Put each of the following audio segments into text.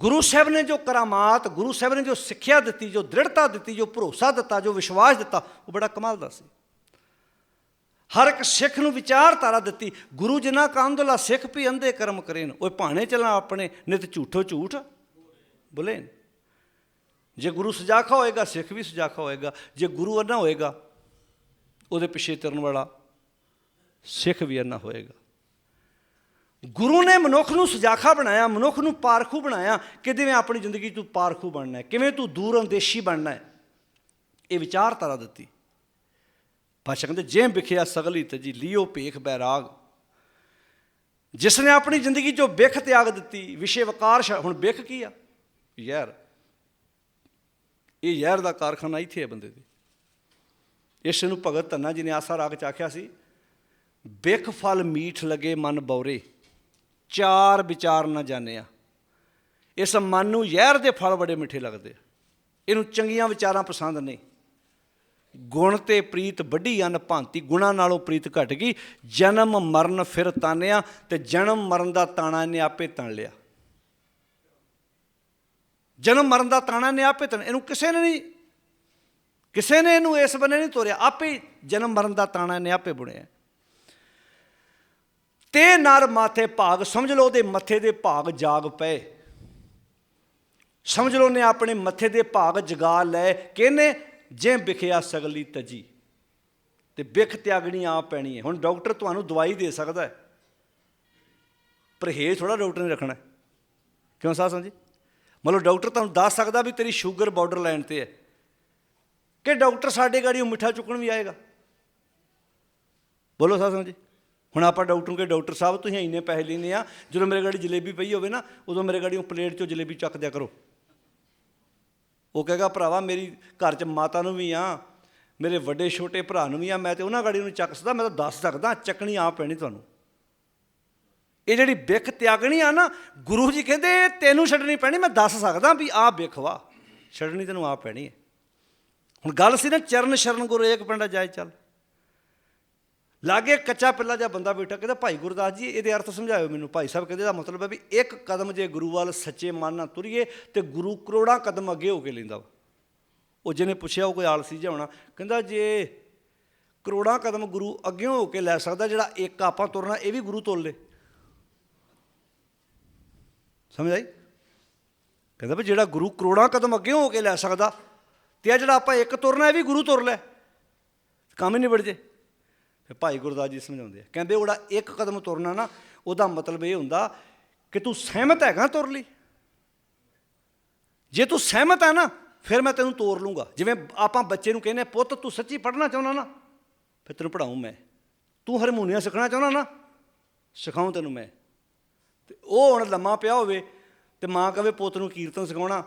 ਗੁਰੂ ਸਾਹਿਬ ਨੇ ਜੋ ਕਰਾਮਾਤ, ਗੁਰੂ ਸਾਹਿਬ ਨੇ ਜੋ ਸਿੱਖਿਆ ਦਿੱਤੀ, ਜੋ ਦ੍ਰਿੜਤਾ ਦਿੱਤੀ, ਜੋ ਭਰੋਸਾ ਦਿੱਤਾ, ਜੋ ਵਿਸ਼ਵਾਸ ਦਿੱਤਾ, ਉਹ ਬੜਾ ਕਮਾਲ ਦਾ ਸੀ। ਹਰ ਇੱਕ ਸਿੱਖ ਨੂੰ ਵਿਚਾਰਧਾਰਾ ਦਿੱਤੀ, ਗੁਰੂ ਜਿਨਾ ਕਾਂਦਲਾ ਸਿੱਖ ਵੀ ਅੰਧੇ ਕਰਮ ਕਰੇਨ ਉਹ ਭਾਣੇ ਚੱਲਣਾ ਆਪਣੇ, ਨਿਤ ਝੂਠੋ ਝੂਠ। ਬੋਲੇ ਜੇ ਗੁਰੂ ਸਜਾਖਾ ਹੋਏਗਾ, ਸਿੱਖ ਵੀ ਸਜਾਖਾ ਹੋਏਗਾ, ਜੇ ਗੁਰੂ ਅੰਨਾ ਹੋਏਗਾ, ਉਹਦੇ ਪਿੱਛੇ ਤੁਰਨ ਵਾਲਾ ਸਿੱਖ ਵੀ ਅੰਨਾ ਹੋਏਗਾ। ਗੁਰੂ ਨੇ ਮਨੁੱਖ ਨੂੰ ਸੁਜਾਖਾ ਬਣਾਇਆ, ਮਨੁੱਖ ਨੂੰ ਪਾਰਖੂ ਬਣਾਇਆ ਕਿ ਜਿਵੇਂ ਆਪਣੀ ਜ਼ਿੰਦਗੀ 'ਚ ਤੂੰ ਪਾਰਖੂ ਬਣਨਾ ਹੈ, ਕਿਵੇਂ ਤੂੰ ਦੂਰ ਅੰਦੇਸ਼ੀ ਬਣਨਾ ਹੈ। ਇਹ ਵਿਚਾਰਧਾਰਾ ਦਿੱਤੀ। ਪਾਸ਼ਾ ਕਹਿੰਦੇ ਜੇ ਵਿਖਿਆ ਸਗਲੀ ਤਜੀ ਲਿਓ ਭੇਖ ਬੈਰਾਗ ਜਿਸ ਨੇ ਆਪਣੀ ਜ਼ਿੰਦਗੀ 'ਚੋਂ ਵਿਖ ਤਿਆਗ ਦਿੱਤੀ, ਵਿਸ਼ੇ ਵਕਾਰ ਹੁਣ ਵਿਖ ਕੀ ਆ? ਯਾਰ, ਇਹ ਯਾਰ ਦਾ ਕਾਰਖਾਨਾ ਇੱਥੇ ਹੈ ਬੰਦੇ ਦੇ। ਇਸ ਨੂੰ ਭਗਤ ਧੰਨਾ ਜੀ ਨੇ ਆਸਾ ਰਾਗ ਚ ਆਖਿਆ ਸੀ, ਬਿਖ ਫਲ ਮੀਠ ਲਗੇ ਮਨ ਬੌਰੇ। ਚਾਰ ਵਿਚਾਰ ਨਾ ਜਾਣਿਆ ਇਸ ਮਨ ਨੂੰ ਜ਼ਹਿਰ ਦੇ ਫਲ ਬੜੇ ਮਿੱਠੇ ਲੱਗਦੇ ਇਹਨੂੰ ਚੰਗੀਆਂ ਵਿਚਾਰਾਂ ਪਸੰਦ ਨਹੀਂ। ਗੁਣ ਤੇ ਪ੍ਰੀਤ ਵੱਡੀ ਅਨ ਭਾਂਤੀ, ਗੁਣਾ ਨਾਲੋਂ ਪ੍ਰੀਤ ਘਟ ਗਈ। ਜਨਮ ਮਰਨ ਫਿਰ ਤਾਨਿਆ ਤੇ ਜਨਮ ਮਰਨ ਦਾ ਤਾਣਾ ਇਹਨੇ ਆਪੇ ਤਣ ਲਿਆ। ਜਨਮ ਮਰਨ ਦਾ ਤਾਣਾ ਇਹਨੇ ਆਪੇ ਤਣ, ਇਹਨੂੰ ਕਿਸੇ ਨੇ ਨਹੀਂ ਕਿਸੇ ਨੇ ਇਹਨੂੰ ਇਸ ਬੰਨੇ ਨਹੀਂ ਤੋਰਿਆ। ਆਪੇ ਜਨਮ ਮਰਨ ਦਾ ਤਾਣਾ ਇਹਨੇ ਆਪੇ ਬੁਣਿਆ। ਤੇ ਨਰ ਮਾਥੇ ਭਾਗ, ਸਮਝ ਲਓ ਉਹਦੇ ਮੱਥੇ ਦੇ ਭਾਗ ਜਾਗ ਪਏ। ਸਮਝ ਲਓ ਨੇ ਆਪਣੇ ਮੱਥੇ ਦੇ ਭਾਗ ਜਗਾ ਲੈ ਕਿਹਨੇ ਜੇ ਵਿਖਿਆ ਸਗਲੀ ਤਜੀ, ਤੇ ਵਿਖ ਤਿਆਗਣੀ ਆ ਪੈਣੀ ਹੈ। ਹੁਣ ਡਾਕਟਰ ਤੁਹਾਨੂੰ ਦਵਾਈ ਦੇ ਸਕਦਾ ਹੈ। ਪਰਹੇਜ਼ ਥੋੜਾ ਡਾਕਟਰ ਨੇ ਰੱਖਣਾ ਹੈ। ਕਿਉਂ ਸਾਹ ਸੰਜੀ ਮਤਲਬ ਡਾਕਟਰ ਤੁਹਾਨੂੰ ਦੱਸ ਸਕਦਾ ਵੀ ਤੇਰੀ ਸ਼ੂਗਰ ਬਾਰਡਰ ਲਾਈਨ ਤੇ ਹੈ। ਕਿ ਡਾਕਟਰ ਸਾਡੇ ਗਾੜੀ ਮਿੱਠਾ ਚੁੱਕਣ ਵੀ ਆਏਗਾ। ਬੋਲੋ ਸਾਹ ਸੰਜੀ ਹੁਣ ਆਪਾਂ ਡਾਕਟਰ ਨੂੰ ਕਿ ਡਾਕਟਰ ਸਾਹਿਬ, ਤੁਸੀਂ ਇੰਨੇ ਪੈਸੇ ਲੈਂਦੇ ਆ, ਜਦੋਂ ਮੇਰੇ ਗਾੜੀ ਜਲੇਬੀ ਪਈ ਹੋਵੇ ਨਾ, ਉਦੋਂ ਮੇਰੇ ਗਾੜੀ ਉਹ ਪਲੇਟ 'ਚੋਂ ਜਲੇਬੀ ਚੱਕ ਦਿਆ ਕਰੋ। ਉਹ ਕਹੇਗਾ, ਭਰਾਵਾ, ਮੇਰੀ ਘਰ 'ਚ ਮਾਤਾ ਨੂੰ ਵੀ ਆ, ਮੇਰੇ ਵੱਡੇ ਛੋਟੇ ਭਰਾ ਨੂੰ ਵੀ ਆ, ਮੈਂ ਤੇ ਉਹਨਾਂ ਗਾੜੀ ਨੂੰ ਚੱਕ ਸਕਦਾ, ਮੈਂ ਤਾਂ ਦੱਸ ਸਕਦਾ, ਚੱਕਣੀ ਆ ਪੈਣੀ ਤੁਹਾਨੂੰ। ਇਹ ਜਿਹੜੀ ਬਿਖ ਤਿਆਗਣੀ ਆ ਨਾ, ਗੁਰੂ ਜੀ ਕਹਿੰਦੇ, ਤੈਨੂੰ ਛੱਡਣੀ ਪੈਣੀ, ਮੈਂ ਦੱਸ ਸਕਦਾ ਵੀ ਆਹ ਬਿਖ ਵਾ, ਛੱਡਣੀ ਤੈਨੂੰ ਆ ਪੈਣੀ ਹੈ। ਹੁਣ ਗੱਲ ਸੀ ਨਾ ਚਰਨ ਸ਼ਰਨ ਗੁਰੂ ਏਕ ਪਿੰਡਾ ਜਾਏ ਚੱਲ। ਲਾਗੇ ਕੱਚਾ ਪਿੱਲਾ ਜਿਹਾ ਬੰਦਾ ਬੈਠਾ, ਕਹਿੰਦਾ, ਭਾਈ ਗੁਰਦਾਸ ਜੀ, ਇਹਦੇ ਅਰਥ ਸਮਝਾਇਓ ਮੈਨੂੰ ਭਾਈ ਸਾਹਿਬ, ਕਹਿੰਦੇ ਦਾ ਮਤਲਬ ਹੈ ਵੀ ਇੱਕ ਕਦਮ ਜੇ ਗੁਰੂ ਵੱਲ ਸੱਚੇ ਮਨ ਨਾਲ ਤੁਰੀਏ, ਤੇ ਗੁਰੂ ਕਰੋੜਾਂ ਕਦਮ ਅੱਗੇ ਹੋ ਕੇ ਲੈਂਦਾ ਵਾ। ਉਹ ਜਿਹਨੇ ਪੁੱਛਿਆ, ਉਹ ਕੋਈ ਆਲਸੀ ਜਿਹਾ ਹੋਣਾ, ਕਹਿੰਦਾ, ਜੇ ਕਰੋੜਾਂ ਕਦਮ ਗੁਰੂ ਅੱਗੇ ਹੋ ਕੇ ਲੈ ਸਕਦਾ, ਜਿਹੜਾ ਇੱਕ ਆਪਾਂ ਤੁਰਨਾ, ਇਹ ਵੀ ਗੁਰੂ ਤੁਰ ਲੇ। ਸਮਝ ਆਈ? ਕਹਿੰਦਾ ਵੀ ਜਿਹੜਾ ਗੁਰੂ ਕਰੋੜਾਂ ਕਦਮ ਅੱਗੇ ਹੋ ਕੇ ਲੈ ਸਕਦਾ, ਤੇ ਆ ਜਿਹੜਾ ਆਪਾਂ ਇੱਕ ਤੁਰਨਾ, ਇਹ ਵੀ ਗੁਰੂ ਤੁਰ ਲੈ। ਕੰਮ ਹੀ ਨਿਬੜ ਜੇ। ਭਾਈ ਗੁਰਦਾਸ ਜੀ ਸਮਝਾਉਂਦੇ ਆ। ਕਹਿੰਦੇ ਉਹਦਾ ਇੱਕ ਕਦਮ ਤੁਰਨਾ ਨਾ, ਉਹਦਾ ਮਤਲਬ ਇਹ ਹੁੰਦਾ ਕਿ ਤੂੰ ਸਹਿਮਤ ਹੈਗਾ ਤੁਰ ਲਈ। ਜੇ ਤੂੰ ਸਹਿਮਤ ਹੈ ਨਾ, ਫਿਰ ਮੈਂ ਤੈਨੂੰ ਤੋਰ ਲੂੰਗਾ। ਜਿਵੇਂ ਆਪਾਂ ਬੱਚੇ ਨੂੰ ਕਹਿੰਦੇ ਪੁੱਤ, ਤੂੰ ਸੱਚੀ ਪੜ੍ਹਨਾ ਚਾਹੁੰਦਾ ਨਾ? ਫਿਰ ਤੈਨੂੰ ਪੜਾਉਂ ਮੈਂ। ਤੂੰ ਹਾਰਮੋਨੀਅਮ ਸਿੱਖਣਾ ਚਾਹੁੰਦਾ ਨਾ? ਸਿਖਾਉਂ ਤੈਨੂੰ ਮੈਂ। ਤੇ ਉਹ ਹੁਣ ਲੰਮਾ ਪਿਆ ਹੋਵੇ ਤੇ ਮਾਂ ਕਵੇ, ਪੁੱਤ ਨੂੰ ਕੀਰਤਨ ਸਿਖਾਉਣਾ।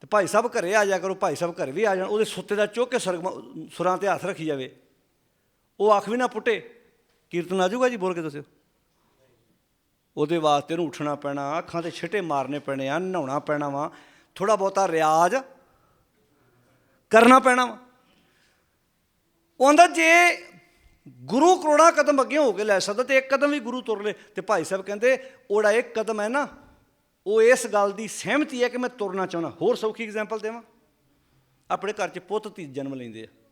ਤੇ ਭਾਈ ਸਾਹਿਬ ਘਰੇ ਆ ਜਾ ਕਰੋ, ਭਾਈ ਸਾਹਿਬ ਘਰੇ ਵੀ ਆ ਜਾਣ। ਉਹਦੇ ਸੁੱਤੇ ਦਾ ਚੁੱਕ ਕੇ ਸਰਗ ਸੁਰਾਂ ਤੇ ਹੱਥ ਰੱਖੀ ਜਾਵੇ। ਉਹ ਅੱਖ ਵੀ ਨਾ ਪੁੱਟੇ। ਕੀਰਤਨ ਆ ਜਾਊਗਾ ਜੀ ਬੋਲ ਕੇ ਦੱਸਿਓ। ਉਹਦੇ ਵਾਸਤੇ ਨੂੰ ਉੱਠਣਾ ਪੈਣਾ, ਅੱਖਾਂ ਤੇ ਛਿੱਟੇ ਮਾਰਨੇ ਪੈਣੇ ਆ, ਨਹਾਉਣਾ ਪੈਣਾ ਵਾ ਥੋੜਾ ਬਹੁਤਾ ਰਿਆਜ਼ ਕਰਨਾ ਪੈਣਾ ਵਾ। ਉਹ ਉਹਦਾ ਜੇ ਗੁਰੂ ਕਰੋੜਾ ਕਦਮ ਅੱਗੇ ਹੋ ਕੇ ਲੈ ਸਕਦਾ ਤੇ ਇੱਕ ਕਦਮ ਵੀ ਗੁਰੂ ਤੁਰ ਲੇ ਤੇ ਭਾਈ ਸਾਹਿਬ ਕਹਿੰਦੇ, ਉਹੜਾ ਇੱਕ ਕਦਮ ਹੈ ਨਾ, ਉਹ ਇਸ ਗੱਲ ਦੀ ਸਹਿਮਤੀ ਹੈ ਕਿ ਮੈਂ ਤੁਰਨਾ ਚਾਹੁੰਦਾ। ਹੋਰ ਸੌਖੀ ਐਗਜ਼ਾਮਪਲ ਦੇਵਾਂ? ਆਪਣੇ ਘਰ 'ਚ ਪੁੱਤ, ਧੀ ਜਨਮ ਲੈਂਦੇ ਆ।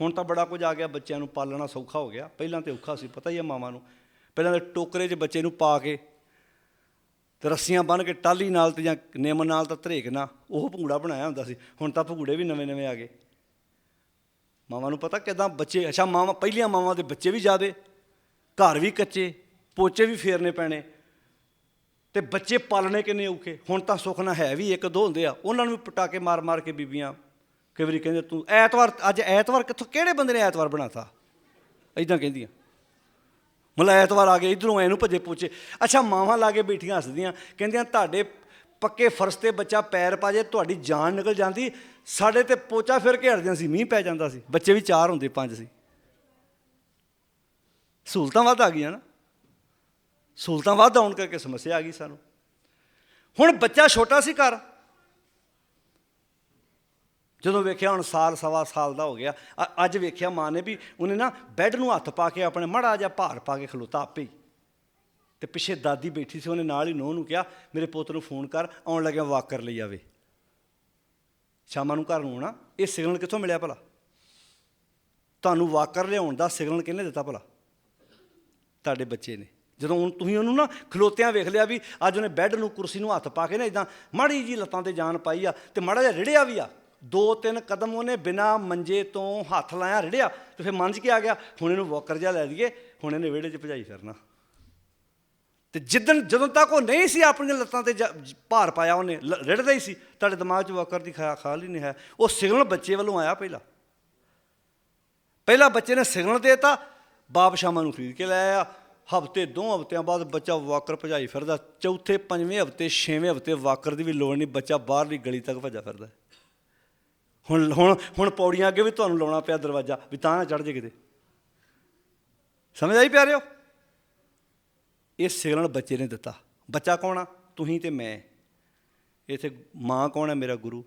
ਹੁਣ ਤਾਂ ਬੜਾ ਕੁਝ ਆ ਗਿਆ, ਬੱਚਿਆਂ ਨੂੰ ਪਾਲਣਾ ਸੌਖਾ ਹੋ ਗਿਆ। ਪਹਿਲਾਂ ਤੇ ਔਖਾ ਸੀ, ਪਤਾ ਹੀ ਹੈ ਮਾਵਾਂ ਨੂੰ। ਪਹਿਲਾਂ ਤਾਂ ਟੋਕਰੇ 'ਚ ਬੱਚੇ ਨੂੰ ਪਾ ਕੇ ਤੇ ਰੱਸੀਆਂ ਬੰਨ੍ਹ ਕੇ ਟਾਲੀ ਨਾਲ ਤੇ ਜਾਂ ਨਿੰਮ ਨਾਲ ਤਾਂ ਧਰੇਕ ਨਾਲ ਉਹ ਭੰਗੂੜਾ ਬਣਾਇਆ ਹੁੰਦਾ ਸੀ। ਹੁਣ ਤਾਂ ਭੰਗੂੜੇ ਵੀ ਨਵੇਂ-ਨਵੇਂ ਆ ਗਏ। ਮਾਵਾਂ ਨੂੰ ਪਤਾ ਕਿਦਾਂ ਬੱਚੇ, ਅੱਛਾ ਮਾਵਾਂ, ਪਹਿਲੀਆਂ ਮਾਵਾਂ ਦੇ ਬੱਚੇ ਵੀ ਜ਼ਿਆਦੇ, ਘਰ ਵੀ ਕੱਚੇ, ਪੋਚੇ ਵੀ ਫੇਰਨੇ ਪੈਣੇ। ਤੇ ਬੱਚੇ ਪਾਲਣੇ ਕਿੰਨੇ ਔਖੇ? ਹੁਣ ਤਾਂ ਸੁੱਖ ਨਾ ਹੈ ਵੀ ਇੱਕ ਦੋ ਹੁੰਦੇ ਆ। ਉਹਨਾਂ ਨੂੰ ਵੀ ਪਟਾਕੇ ਮਾਰ-ਮਾਰ ਕੇ ਬੀਬੀਆਂ ਕਈ ਵਾਰੀ ਕਹਿੰਦੇ, ਤੂੰ ਐਤਵਾਰ, ਅੱਜ ਐਤਵਾਰ ਕਿੱਥੋਂ, ਕਿਹੜੇ ਬੰਦੇ ਨੇ ਐਤਵਾਰ ਬਣਾਤਾ ਐਦਾਂ ਕਹਿੰਦੀਆਂ। ਮਤਲਬ ਐਤਵਾਰ ਆ ਗਏ, ਇਧਰੋਂ ਐਨੂੰ ਭੱਜੇ ਪੋਚੇ। ਅੱਛਾ, ਮਾਵਾਂ ਲਾ ਕੇ ਬੈਠੀਆਂ ਹੱਸਦੀਆਂ, ਕਹਿੰਦੀਆਂ, ਤੁਹਾਡੇ ਪੱਕੇ ਫਰਸ਼ ਤੇ ਬੱਚਾ ਪੈਰ ਪਾ ਜੇ, ਤੁਹਾਡੀ ਜਾਨ ਨਿਕਲ ਜਾਂਦੀ, ਸਾਡੇ ਤੇ ਪੋਚਾ ਫਿਰ ਕੇ ਹਟਦੀਆਂ ਸੀ, ਮੀਂਹ ਪੈ ਜਾਂਦਾ ਸੀ। ਬੱਚੇ ਵੀ ਚਾਰ ਹੁੰਦੇ, ਪੰਜ ਸੀ। ਸਹੂਲਤਾਂ ਵੱਧ ਆ ਗਈਆਂ ਨਾ। ਸਹੂਲਤਾਂ ਵੱਧ ਆਉਣ ਕਰਕੇ ਸਮੱਸਿਆ ਆ ਗਈ ਸਾਨੂੰ। ਹੁਣ ਬੱਚਾ ਛੋਟਾ ਸੀ ਘਰ। ਜਦੋਂ ਵੇਖਿਆ ਹੁਣ ਸਾਲ, ਸਵਾ ਸਾਲ ਦਾ ਹੋ ਗਿਆ, ਅ- ਅੱਜ ਵੇਖਿਆ ਮਾਂ ਨੇ ਵੀ ਉਹਨੇ ਨਾ ਬੈੱਡ ਨੂੰ ਹੱਥ ਪਾ ਕੇ ਆਪਣੇ ਮੜਾ ਜਿਹਾ ਭਾਰ ਪਾ ਕੇ ਖਲੋਤਾ ਆਪੇ ਹੀ। ਤੇ ਪਿੱਛੇ ਦਾਦੀ ਬੈਠੀ ਸੀ, ਉਹਨੇ ਨਾਲ ਹੀ ਨੂੰਹ ਨੂੰ ਕਿਹਾ, ਮੇਰੇ ਪੁੱਤ ਨੂੰ ਫੋਨ ਕਰ, ਆਉਣ ਲੱਗਿਆ ਵਾਕਰ ਲਈ ਆਵੇ ਸ਼ਾਮਾਂ ਨੂੰ ਘਰ ਨੂੰ ਆਉਣਾ, ਇਹ ਸਿਗਨਲ ਕਿੱਥੋਂ ਮਿਲਿਆ ਭਲਾ? ਤੁਹਾਨੂੰ ਵਾਕਰ ਲਿਆਉਣ ਦਾ ਸਿਗਨਲ ਕਿਹਨੇ ਦਿੱਤਾ ਭਲਾ? ਤੁਹਾਡੇ ਬੱਚੇ ਨੇ। ਜਦੋਂ ਹੁਣ ਤੁਸੀਂ ਉਹਨੂੰ ਨਾ ਖਲੋਤਿਆਂ ਵੇਖ ਲਿਆ ਵੀ ਅੱਜ ਉਹਨੇ ਬੈੱਡ ਨੂੰ ਕੁਰਸੀ ਨੂੰ ਹੱਥ ਪਾ ਕੇ ਨਾ ਇਦਾਂ ਮਾੜੀ ਜੀ ਲੱਤਾਂ ਤੇ ਜਾਨ ਪਾਈ ਆ ਤੇ ਮਾੜਾ ਜਿਹਾ ਰਿੜਿਆ ਵੀ ਆ ਦੋ ਤਿੰਨ ਕਦਮ ਉਹਨੇ ਬਿਨਾ ਮੰਜੇ ਤੋਂ ਹੱਥ ਲਾਇਆ, ਰਿੜਿਆ, ਤੇ ਫਿਰ ਮੰਨ 'ਚ ਕੀ ਆ ਗਿਆ? ਹੁਣ ਇਹਨੂੰ ਵਾਕਰ ਜਿਹਾ ਲੈ ਦਈਏ ਹੁਣ ਇਹਨੇ ਵਿਹੜੇ 'ਚ ਭਜਾਈ ਫਿਰਨਾ। ਤੇ ਜਿੱਦਣ, ਜਦੋਂ ਤੱਕ ਉਹ ਨਹੀਂ ਸੀ ਆਪਣੀਆਂ ਲੱਤਾਂ ਤੇ ਜ- ਭਾਰ ਪਾਇਆ ਉਹਨੇ, ਲ- ਰਿੜਦਾ ਹੀ ਸੀ। ਤੁਹਾਡੇ ਦਿਮਾਗ 'ਚ ਵਾਕਰ ਦੀ ਖਿਆ- ਖਿਆਲ ਹੀ ਨਹੀਂ ਹੈ। ਉਹ ਸਿਗਨਲ ਬੱਚੇ ਵੱਲੋਂ ਆਇਆ ਪਹਿਲਾਂ। ਪਹਿਲਾਂ ਬੱਚੇ ਨੇ ਸਿਗਨਲ ਦੇਤਾ, ਬਾਪ ਸ਼ਾਮਾਂ ਨੂੰ ਖਰੀਦ ਕੇ ਲੈ ਆਇਆ। ਹਫ਼ਤੇ, ਦੋ ਹਫਤਿਆਂ ਬਾਅਦ ਬੱਚਾ ਵਾਕਰ ਭਜਾਈ ਫਿਰਦਾ। ਚੌਥੇ, ਪੰਜਵੇਂ ਹਫ਼ਤੇ, ਛੇਵੇਂ ਹਫ਼ਤੇ ਵਾਕਰ ਦੀ ਵੀ ਲੋੜ ਨਹੀਂ, ਬੱਚਾ ਬਾਹਰਲੀ ਗਲੀ ਤੱਕ ਭੱਜਾ ਫਿਰਦਾ। ਹੁਣ ਹੁਣ ਹੁਣ ਪੌੜੀਆਂ ਅੱਗੇ ਵੀ ਤੁਹਾਨੂੰ ਲਾਉਣਾ ਪਿਆ ਦਰਵਾਜ਼ਾ, ਵੀ ਤਾਂ ਨਾ ਚੜ ਜੇ ਕਿਤੇ। ਸਮਝ ਆਈ ਪਿਆਰਿਓ? ਇਹ ਸਿਗਨਲ ਬੱਚੇ ਨੇ ਦਿੱਤਾ। ਬੱਚਾ ਕੌਣ ਆ? ਤੁਸੀਂ ਤੇ ਮੈਂ। ਇਥੇ ਮਾਂ ਕੌਣ ਹੈ ਮੇਰਾ ਗੁਰੂ?